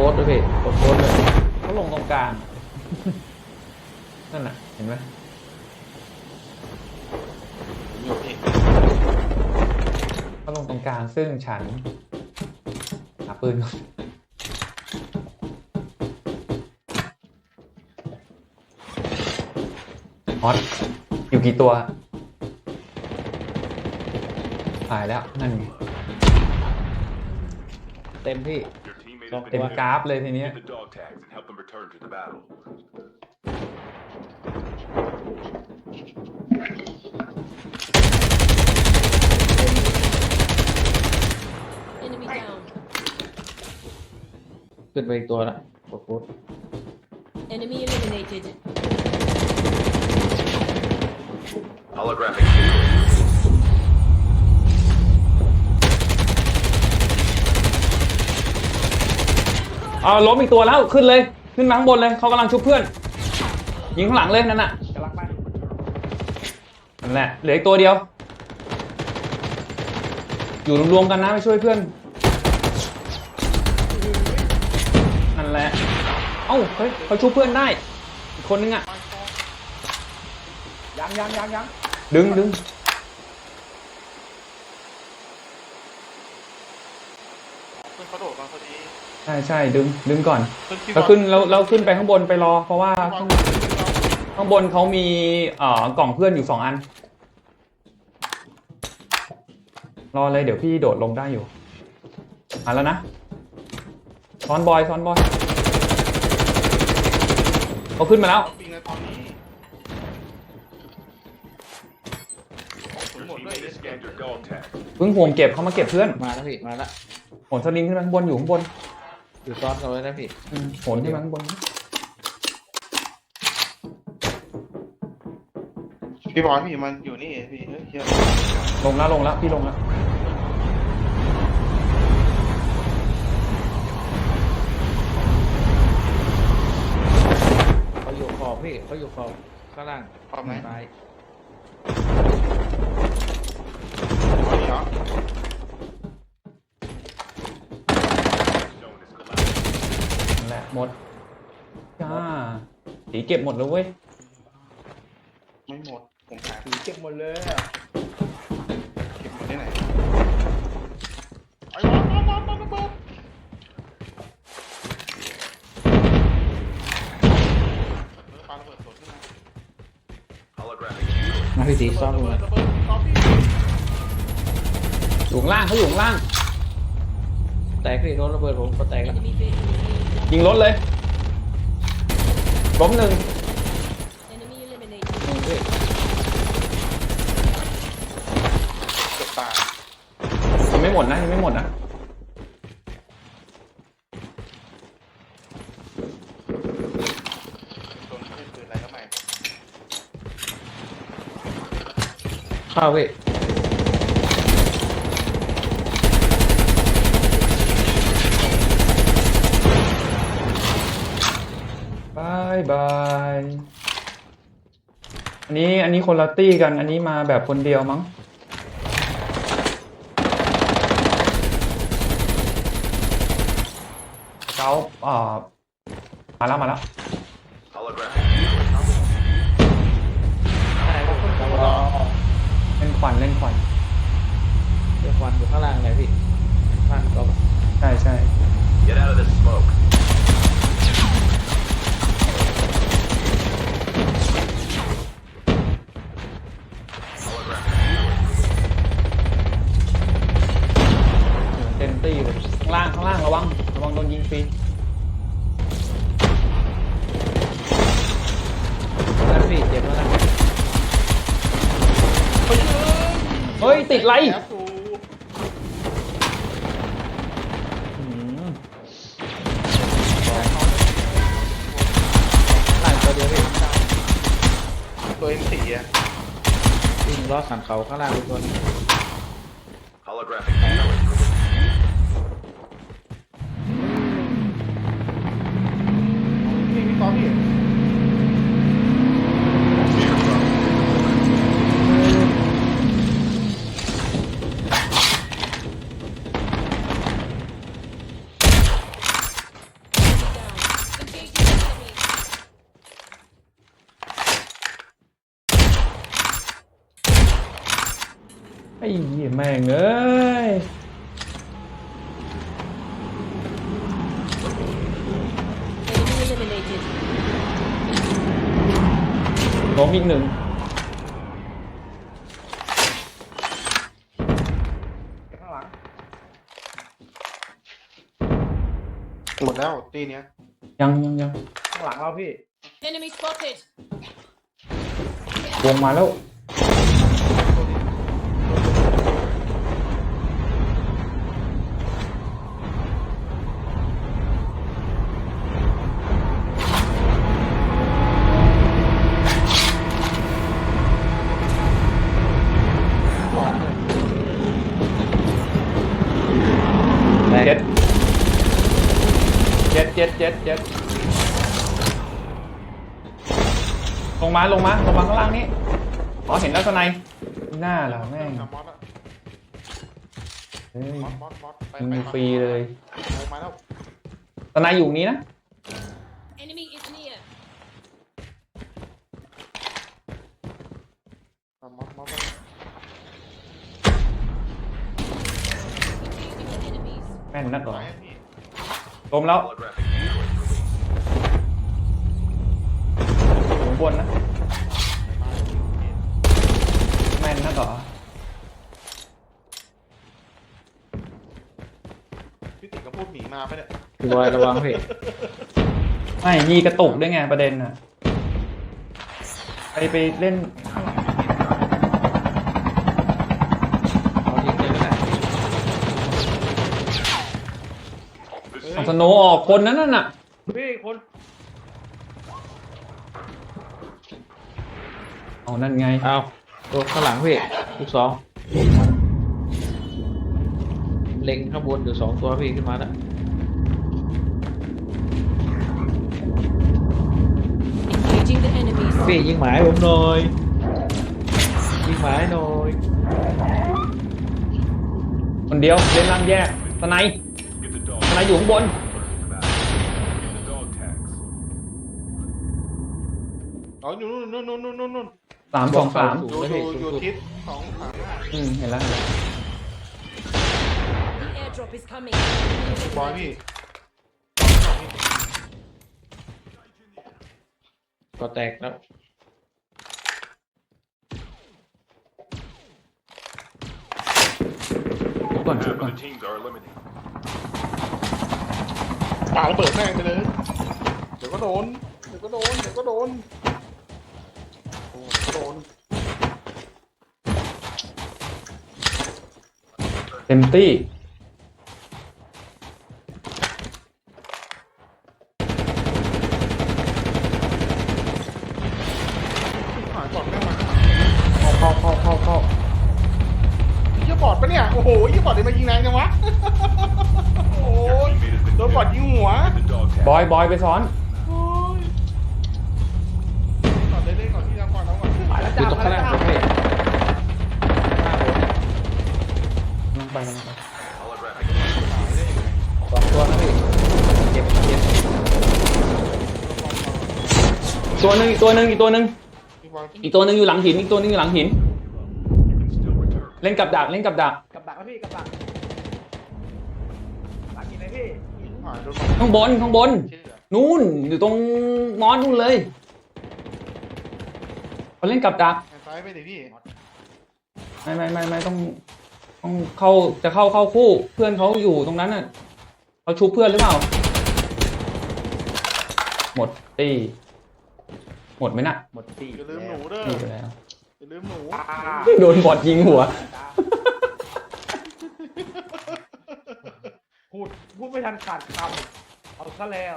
ค้ดด้วยพี่ตัวโค้ดเลยเขาลงตรงกลาง นั่นน่ะ เห็นไหมผมอยู่พี่เขาลงตรงกลางซึ่งฉันหาปืนก่อนฮอตอยู่กี่ตัวหายแล้ว นั่นไง เต็มพี่ Your teammate Don't has เต็ been ม injured. กราฟเลยทีเนี้ย Get the dog tags and help them return to the battle. Enemy down. ขึ้นไปอีกตัวละตัวโค้ด Enemy eliminated. Holographic เอาล้มอีกตัวแล้วขึ้นเลย ขึ้นมาข้างบนเลยเขากำลังชุบเพื่อน ยิงข้างหลังเลยนั่นน่ะกำลังไปนั่นแหละเหลืออีกตัวเดียว อยู่รวมๆกันนะไปช่วยเพื่อนนั่นแหละเอ้าเฮ้ยเขาชุบเพื่อนได้อีกคนนึงอะยังยังยังยังดึงดึง เพื่อนเขาโดดมาพอดี ใช่ใช่ดึงดึงก่อนเพื่อนพี่เราขึ้นเราเราขึ้นไปข้างบนไปรอ เพราะว่าข้างข้างบนเขามีเอ่อกล่องเพื่อนอยู่สองอัน รอเลยเดี๋ยวพี่โดดลงได้อยู่มาแล้วนะซ้อนบอยซ้อนบอยเขาขึ้นมาแล้วปิงในตอนนี้ผล Your หมดด้วย teammate has scanned your dog tags. เพิ่งห่วงเก็บเขามาเก็บเพื่อนมาแล้วพี่มาแล้วโหนสลิงขึ้นมาข้างบนอยู่ข้างบน อยู่ซ้อนกันไว้นะพี่อืมโหนขึ้นมาข้างบนพี่บอยพี่มันอยู่นี่พี่เฮ้ยเฮียลงแล้วลงแล้วพี่ลงแล้วเขาอยู่ขอบพี่เขาอยู่ขอบข้างล่างพร้อมไหมซ้ายเอาอีกเหรอ Zone is collapsed. นั่นแหละหมดจ้าสีเก็บหมดแล้วเว้ย ไม่หมด ผมหาผีเก็บหมดเลยเก็บหมดที่ไหนไอ้บอลบอลบอลบอลบอลปาระเบิดสดขึ้นมา Holographic shield. มาพี่สีซ้อนลงระมาเบิดระเบิดซ้อมพี่อยู่ข้างล่างเขาอยู่ข้างล่าง แตกพี่โดนระเบิดผมก็แตกแล้ว Enemy vehicle. ยิงรถเลยล้มหนึ่ง Enemy eliminated. มึงพี่เกือบตายยังไม่หมดนะยังไม่หมดนะโดนขึ้นปืนอะไรก็ไม่ เข้าพี่ บายบาย อันนี้อันนี้คนละตี้กัน อันนี้มาแบบคนเดียวมั้งเขาเอ่อมาแล้วมาแล้ว Holographic shield. ใช่พี่ผมรอเล่นควันเล่นควันเรื่องควันอยู่ข้างล่างเลยพี่ข้างก็ใช่ใช่ Get out of this smoke. ฟรีแล้วพี่เจ็บแล้วนะเฮ้ย ติดไรแอบกูอืมล่างตัวเดียวพี่ตัวเอ็มสี่อะวิ่งล้อสันเขาข้างล่างเป็นตัวนึง Holographic แม่งเอ้ย Enemy eliminated. ล้มอีกหนึ่งข้างหลัง หมดแล้วตีเนี้ย ยังยังยังข้างหลังเราพี่ Enemy spotted. วงมาแล้ว เจ็ดเจ็ดเจ็ดเจ็ดเจ็ดลงมาลงมาลงมาข้างล่างนี้อ๋อเห็นแล้วสไนหน้าเหรอแม่งมอสอะเฮ้ยมอสมอสมอสไปยิงไปฟรีเลยลงมาแล้วสไนอยู่นี้นะ Enemy is near. มอสมอสมอส Engaging the enemies. แม่ นนักเหรอไปให้พี่ลมแล้ว Holographic decoys released. อยู่บนนะแม่นนักเหรอพี่ติ๋งก็พูดหนีมาไปะเนี่ยพี่บอยระวังพี่ไม่ยีกระตุกด้วยไงประเด็นอะไปไปเล่น เอาทิ้งเลยก็ได้ เอา สโนว์ออกคนนั้นน่ะ พี่คนเอานั่นไง เอาตัวข้างหลังพี่ลูกสองเล็งข้างบนอยู่สองตัวพี่ขึ้นมาแล้ว Engaging the enemies. พี่ยิงหมายผมหน่อยยิงหมายหน่อยคนเดียวเล่นล่างแยกสไน Get the dog. สไนอยู่ข้างบน Get the dog tags. อ๋ออยู่นู่นนู่นนู่นนู่นนู่นนู่นสามสองสามอยู่อยู่อยู่ทิศสองสามห้าอืมเห็นแล้วเห็นแล้ว The airdrop is coming. บอยพี่ก็แตกแล้วชุบก่อนชุบ Half ก่อน of the teams are eliminated. ปาระเบิดแม่งไปเลย เดี๋ยวก็โดน เดี๋ยวก็โดน เดี๋ยวก็โดนโอ้เดี๋ยวก็โดน เต็มที่หายบอดแม่งมาเข้าเข้าเข้าเข้าเข้าเยี่ยบอดปะเนี่ย โอ้โหเยี่ยบอดเลยมายิงแรงจังวะ โอ้ย Teammate has been โดนบอด killed. ยิงหัว Get the dog tags. บอยบอยไปซ้อนโอ้ยก่อนเล่นๆก่อนที่จะก่อนเอาก่อนมาแล้วจ้ามาแล้วจ้าพี่ลงไปลงไป Holographic decoys. สองตัวนะพี่เจ็บเจ็บตัวหนึ่งอีกตัวหนึ่งอีกตัวหนึ่งพี่บอยอีกตัวหนึ่งอยู่หลังหินอีกตัวหนึ่งอยู่หลังหิน You can still return. เล่นกับดักเล่นกับดักายโดนข้างบนข้างบนเชื่อนู่นอยู่ตรงมอสนู่นเลยเขาเล่นกับดักแทนซ้ายไปดิพี่ไม่ไม่ไม่ไม่ต้องต้องเข้าจะเข้าเข้าคู่ เพื่อนเขาอยู่ตรงนั้นน่ะเขาชุบเพื่อนหรือเปล่า หมดตีหมดไหมน่ะหมดตีอย่าลืมหนูเด้อตีไปแล้วอย่าลืมหนูโดนบอดยิงหัว พูดพูด ไม่ทันขาดคำเอาซะแล้ว